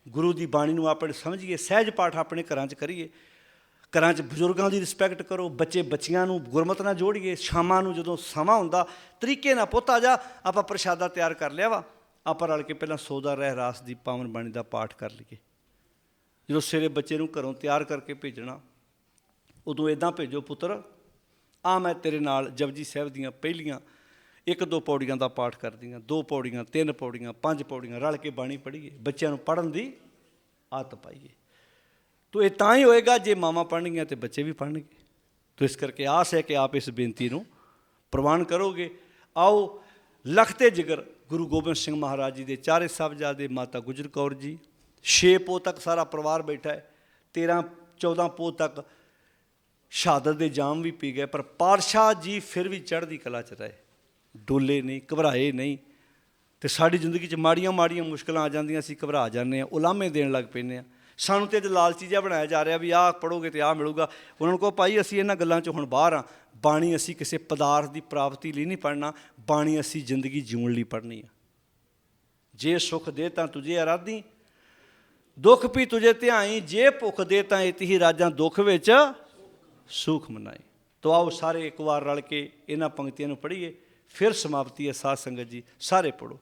ਗੁਰੂ ਦੀ ਬਾਣੀ ਨੂੰ ਆਪਣੇ ਸਮਝੀਏ, ਸਹਿਜ ਪਾਠ ਆਪਣੇ ਘਰਾਂ 'ਚ ਕਰੀਏ। ਘਰਾਂ 'ਚ ਬਜ਼ੁਰਗਾਂ ਦੀ ਰਿਸਪੈਕਟ ਕਰੋ, ਬੱਚੇ ਬੱਚੀਆਂ ਨੂੰ ਗੁਰਮਤ ਨਾਲ ਜੋੜੀਏ, ਸ਼ਾਮਾਂ ਨੂੰ ਜਦੋਂ ਸਮਾਂ ਹੁੰਦਾ, ਤਰੀਕੇ ਨਾਲ ਪੁੱਤ ਆ ਜਾ, ਆਪਾਂ ਪ੍ਰਸ਼ਾਦਾ ਤਿਆਰ ਕਰ ਲਿਆ ਵਾ। ਆਪਾਂ ਰਲ ਕੇ ਪਹਿਲਾਂ ਸੋਦਾ ਰਹਿ ਰਾਸ ਦੀ ਪਾਵਨ ਬਾਣੀ ਦਾ ਪਾਠ ਕਰ ਲਈਏ। ਜਦੋਂ ਸਵੇਰੇ ਬੱਚੇ ਨੂੰ ਘਰੋਂ ਤਿਆਰ ਕਰਕੇ ਭੇਜਣਾ, ਉਦੋਂ ਇਦਾਂ ਭੇਜੋ, ਪੁੱਤਰ ਆ ਮੈਂ ਤੇਰੇ ਨਾਲ ਜਪਜੀ ਸਾਹਿਬ ਦੀਆਂ ਪਹਿਲੀਆਂ ਇੱਕ ਦੋ ਪੌੜੀਆਂ ਦਾ ਪਾਠ ਕਰਦੀਆਂ ਦੋ ਪੌੜੀਆਂ, ਤਿੰਨ ਪੌੜੀਆਂ, ਪੰਜ ਪੌੜੀਆਂ ਰਲ ਕੇ ਬਾਣੀ ਪੜ੍ਹੀਏ, ਬੱਚਿਆਂ ਨੂੰ ਪੜ੍ਹਨ ਦੀ ਆਦਤ ਪਾਈਏ। ਤੋ ਇਹ ਤਾਂ ਹੀ ਹੋਏਗਾ ਜੇ ਮਾਵਾਂ ਪੜ੍ਹਨਗੀਆਂ ਤੇ ਬੱਚੇ ਵੀ ਪੜ੍ਹਨਗੇ। ਤੋ ਇਸ ਕਰਕੇ ਆਸ ਹੈ ਕਿ ਆਪ ਇਸ ਬੇਨਤੀ ਨੂੰ ਪ੍ਰਵਾਨ ਕਰੋਗੇ। ਆਓ, ਲਖਤੇ ਜਿਗਰ ਗੁਰੂ ਗੋਬਿੰਦ ਸਿੰਘ ਮਹਾਰਾਜ ਜੀ ਦੇ ਚਾਰੇ ਸਾਹਿਬਜ਼ਾਦੇ ਮਾਤਾ ਗੁਜਰ ਕੌਰ ਜੀ 6 ਪੋ ਤੱਕ ਸਾਰਾ ਪਰਿਵਾਰ ਬੈਠਾ ਹੈ 13 14 ਪੋ ਤੱਕ ਸ਼ਹਾਦਤ ਦੇ ਜਾਮ ਵੀ ਪੀ ਗਏ, ਪਰ ਪਾਤਸ਼ਾਹ ਜੀ ਫਿਰ ਵੀ ਚੜ੍ਹਦੀ ਕਲਾ ਚ ਰਹੇ। ਡੋਲੇ ਨਹੀਂ, ਘਬਰਾਏ ਨਹੀਂ ਤੇ ਸਾਡੀ ਜ਼ਿੰਦਗੀ 'ਚ ਮਾੜੀਆਂ ਮਾੜੀਆਂ ਮੁਸ਼ਕਲਾਂ ਆ ਜਾਂਦੀਆਂ ਅਸੀਂ ਘਬਰਾ ਜਾਂਦੇ ਆ ਉਲਾਮੇ ਦੇਣ ਲੱਗ ਪੈਂਦੇ ਆ ਸਾਨੂੰ ਤੇ ਅੱਜ ਲਾਲਚੀ ਜਿਹਾ ਬਣਾਇਆ ਜਾ ਰਿਹਾ ਵੀ ਆਹ ਪੜੋਗੇ ਤੇ ਆਹ ਮਿਲੂਗਾ। ਉਹਨਾਂ ਨੂੰ ਕਹੋ, ਭਾਈ ਅਸੀਂ ਇਹਨਾਂ ਗੱਲਾਂ 'ਚ ਹੁਣ ਬਾਹਰ ਆ ਬਾਣੀ ਅਸੀਂ ਕਿਸੇ ਪਦਾਰਥ ਦੀ ਪ੍ਰਾਪਤੀ ਲਈ ਨਹੀਂ ਪੜਨਾ ਬਾਣੀ ਅਸੀਂ ਜ਼ਿੰਦਗੀ ਜਿਉਣ ਲਈ ਪੜਨੀ ਆ। ਜੇ ਸੁਖ ਦੇ ਤਾਂ ਤੁਝੇ ਅਰਾਧੀ ਦੁੱਖ ਵੀ ਤੁਝੇ ਧਿਆਈ, ਜੇ ਭੁੱਖ ਦੇ ਤਾਂ ਇਤਿ ਰਾਜਾਂ ਦੁੱਖ ਵਿੱਚ ਸੁਖ ਮਨਾਈ। ਤੋ ਆਓ ਸਾਰੇ ਇੱਕ ਵਾਰ ਰਲ ਕੇ ਇਹਨਾਂ ਪੰਕਤੀਆਂ ਨੂੰ ਪੜ੍ਹੀਏ, ਫਿਰ ਸਮਾਪਤੀ ਹੈ ਸਾਧ ਸੰਗਤ ਜੀ, ਸਾਰੇ ਪੜੋ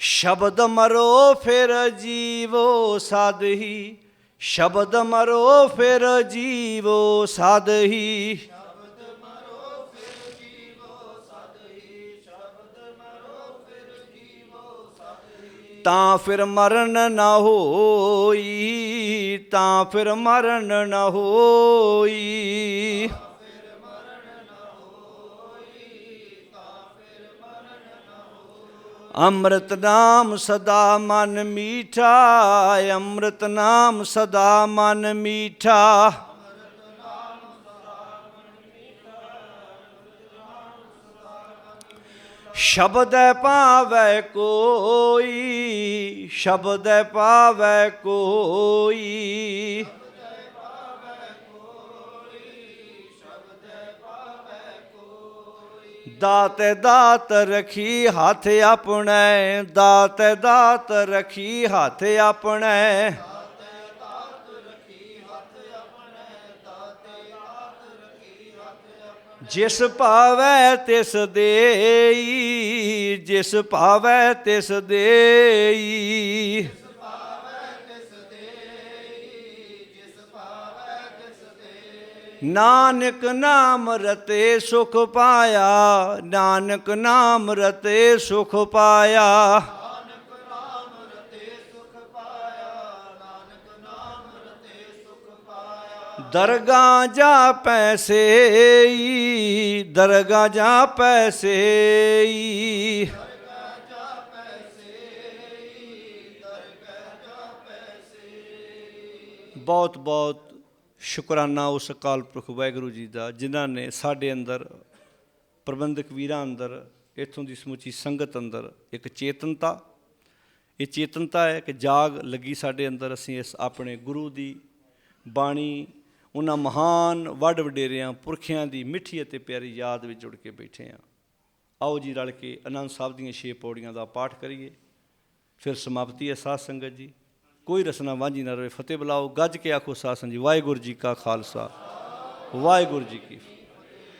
ਸ਼ਬਦ ਮਰੋ ਫਿਰ ਜੀਵੋ ਸਾਧਹੀ ਸ਼ਬਦ ਮਰੋ ਫਿਰ ਜੀਵੋ ਸਾਧਹੀ ਤਾਂ ਫਿਰ ਮਰਨ ਨਾ ਹੋਈ, ਤਾਂ ਫਿਰ ਮਰਨ ਨਾ ਹੋਈ। ਅੰਮ੍ਰਿਤ ਨਾਮ ਸਦਾ ਮਨ ਮੀਠਾ, ਅੰਮ੍ਰਿਤ ਨਾਮ ਸਦਾ ਮਨ ਮੀਠਾ। ਸ਼ਬਦ ਪਾਵੈ ਕੋਈ, ਸ਼ਬਦ ਪਾਵੈ ਕੋਈ। ਦਾਤ ਦਾਤ ਰਖੀ ਹੱਥ ਆਪਣੇ, ਦਾਤ ਦਾਤ ਰਖੀ ਹੱਥ ਆਪਣੇ। ਜਿਸ ਭਾਵੈ ਤਿਸ ਦੇਈ, ਜਿਸ ਭਾਵੈ ਤਿਸ ਦੇਈ। ਨਾਨਕ ਨਾਮ ਰਤੇ ਸੁਖ ਪਾਇਆ, ਨਾਨਕ ਨਾਮ ਰਤੇ ਸੁਖ ਪਾਇਆ। ਦਰਗਾਹ ਜਾ ਪੈਸੇ ਦਰਗਾਹ ਜਾ ਪੈਸੇ ਬਹੁਤ ਬਹੁਤ ਸ਼ੁਕਰਾਨਾ ਉਸ ਅਕਾਲ ਪੁਰਖ ਵਾਹਿਗੁਰੂ ਜੀ ਦਾ, ਜਿਨ੍ਹਾਂ ਨੇ ਸਾਡੇ ਅੰਦਰ, ਪ੍ਰਬੰਧਕ ਵੀਰਾਂ ਅੰਦਰ, ਇੱਥੋਂ ਦੀ ਸਮੁੱਚੀ ਸੰਗਤ ਅੰਦਰ ਇੱਕ ਚੇਤਨਤਾ, ਇਹ ਚੇਤਨਤਾ ਹੈ ਕਿ ਜਾਗ ਲੱਗੀ ਸਾਡੇ ਅੰਦਰ, ਅਸੀਂ ਇਸ ਆਪਣੇ ਗੁਰੂ ਦੀ ਬਾਣੀ ਉਹਨਾਂ ਮਹਾਨ ਵੱਡ ਵਡੇਰਿਆਂ, ਪੁਰਖਿਆਂ ਦੀ ਮਿੱਠੀ ਅਤੇ ਪਿਆਰੀ ਯਾਦ ਵਿੱਚ ਜੁੜ ਕੇ ਬੈਠੇ ਹਾਂ। ਆਓ ਜੀ ਰਲ ਕੇ ਆਨੰਦ ਸਾਹਿਬ ਦੀਆਂ ਛੇ ਪੌੜੀਆਂ ਦਾ ਪਾਠ ਕਰੀਏ। ਫਿਰ ਸਮਾਪਤੀ ਹੈ ਸਾਧ ਸੰਗਤ ਜੀ। ਕੋਈ ਰਸਨਾ ਵਾਂਝੀ ਨਾ ਰਵੇ, ਫਤਿਹ ਬੁਲਾਓ। ਗੱਜ ਕੇ ਆਖੋ ਸਾਧ ਸੰਗਤ ਜੀ, ਵਾਹਿਗੁਰੂ ਜੀ ਕਾ ਖਾਲਸਾ, ਵਾਹਿਗੁਰੂ ਜੀ ਕੀ ਫਤਿਹ।